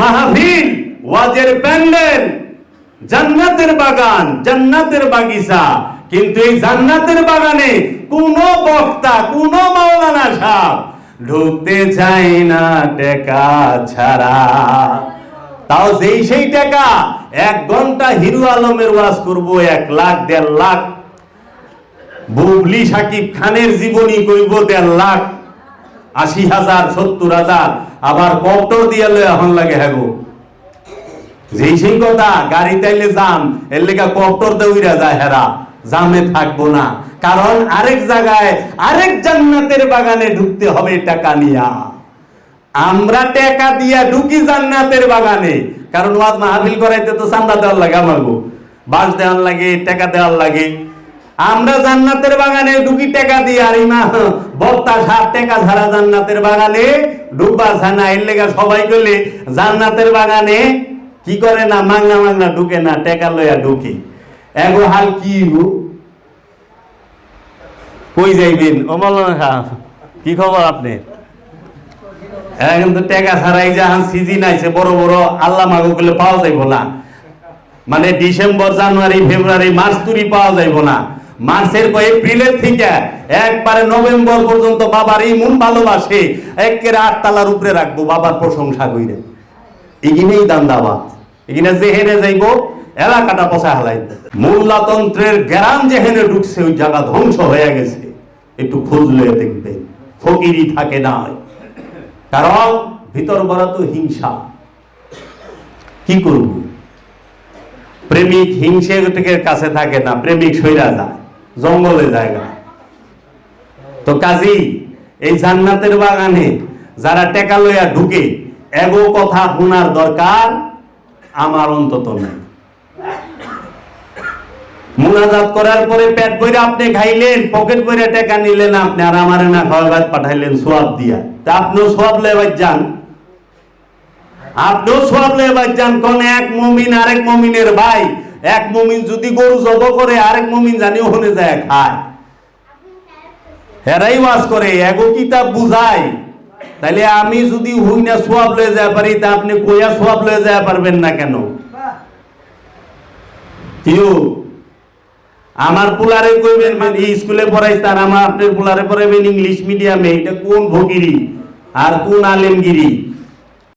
মাহফিল, ওয়াজের প্যান্ডেল, জান্নাতের বাগান, জান্নাতের বাগিচা। কিন্তু এই জান্নাতের বাগানে কোন বক্তা, কোন মাওলানা ঢুকতে চায় না টেকা ছাড়া। তাও যেই সেই টাকা, এক ঘণ্টা হিরু আলমের ওয়াজ করব, এক লাখ, দেড় লাখ। বুবলি সাকিব খানের জীবনী কইব, দেড় লাখ, আশি হাজার, সত্তর হাজার। আবার কপ্টর দিয়ে লয়ে এখন লাগে হ্যাগো যেই সেই কথা, গাড়ি তাইলে জাম এর লেগা কপ্টর দৌড়া যায় হেরা, জামে থাকব না। কারণ আরেক জায়গায়, আরেক জান্নাতের বাগানে ঢুকতে হবে টাকা নিয়া। আমরা টাকা দিয়া ঢুকি জান্নাতের বাগানে। কারণ ওয়াজ মাহফিল করাইতে তো চান্দা দেওয়ার লাগে আমাগো। বাস দেওয়ার লাগে, টাকা দেওয়ার লাগে। আমরা জান্নাতের বাগানে ঢুকি টাকা দিয়ে আর ইমা বক্তা সাত টাকা ছাড়া জান্নাতের বাগানে ঢুকবার ছানা এর লেগা সবাই গেলে জান্নাতের বাগানে কি করে না মাংনা মাংনা ঢুকে না টেকা লইয়া ঢুকি? এগো হাল কি? কই যাইবেন? সাহেব, কি খবর আপনি? এখন তো টাকা ছাড়াই যাহান সিজন আইছে বড় বড় আল্লাহ মাগো গুলো পাওয়া যাইব না। মানে ডিসেম্বর জানুয়ারি ফেব্রুয়ারি মার্চ তুরি পাওয়া যাইব না। মার্চের পর এপ্রিলের থেকে একবারে নভেম্বর পর্যন্ত বাবার এই মন ভালোবাসে একের আট তালার উপরে রাখব, বাবার প্রশংসা কইরে। এগিনেই দান্দাবাদ। এগিনে যেহেনে যাইব, এলাকাটা পচা হালাই মোল্লাতন্ত্রের গ্রাম যেহেনে ঢুকছে, ওই জায়গা ধ্বংস হয়ে গেছে। একটু খুঁজলে দেখবে ফকিরি থাকে না। কারণ ভিতর বড় তো হিংসা। কি করব? প্রেমিক হিংসের কাছে থাকে না, প্রেমিক সইরা যায়। জঙ্গলে জায়গা। তো কাজী, এই জান্নাতের বাগানে যারা টেকা লইয়া ঢুকে, এগো কথা শোনার দরকার আমার অন্তত নাই। মুনাজাত করার পরে পেট বইরে আপনি খাইলেন, পকেট বইরে টাকা নিলেন আপনি, আর আমারে না খাওয়াবার পাঠাইলেন সোয়াব দিয়া। তা আপনিও সোয়াব লেবার যান। আপনিও সোয়াব লেবার যান, কোন এক মমিন আরেক মমিনের ভাই এক মমিন যদি গরু জব করে, আরেক মমিন জানি ওখানে যায় খায়। হেরাই ওয়াজ করে, এগো কিতাব বুঝাই তাহলে আমি যদি হুই না সোয়াব লয়ে যায় পারি, তা আপনি কইয়া সোয়াব লয়ে যায় পারবেন না কেন? কিউ আমার পোলারে কইবেন মানে স্কুলে পড়াইছে আর আমার আপনার পোলারে পড়াইবেন ইংলিশ মিডিয়ামে, এটা কোন ভগিরি আর কোন আলেমগিরি?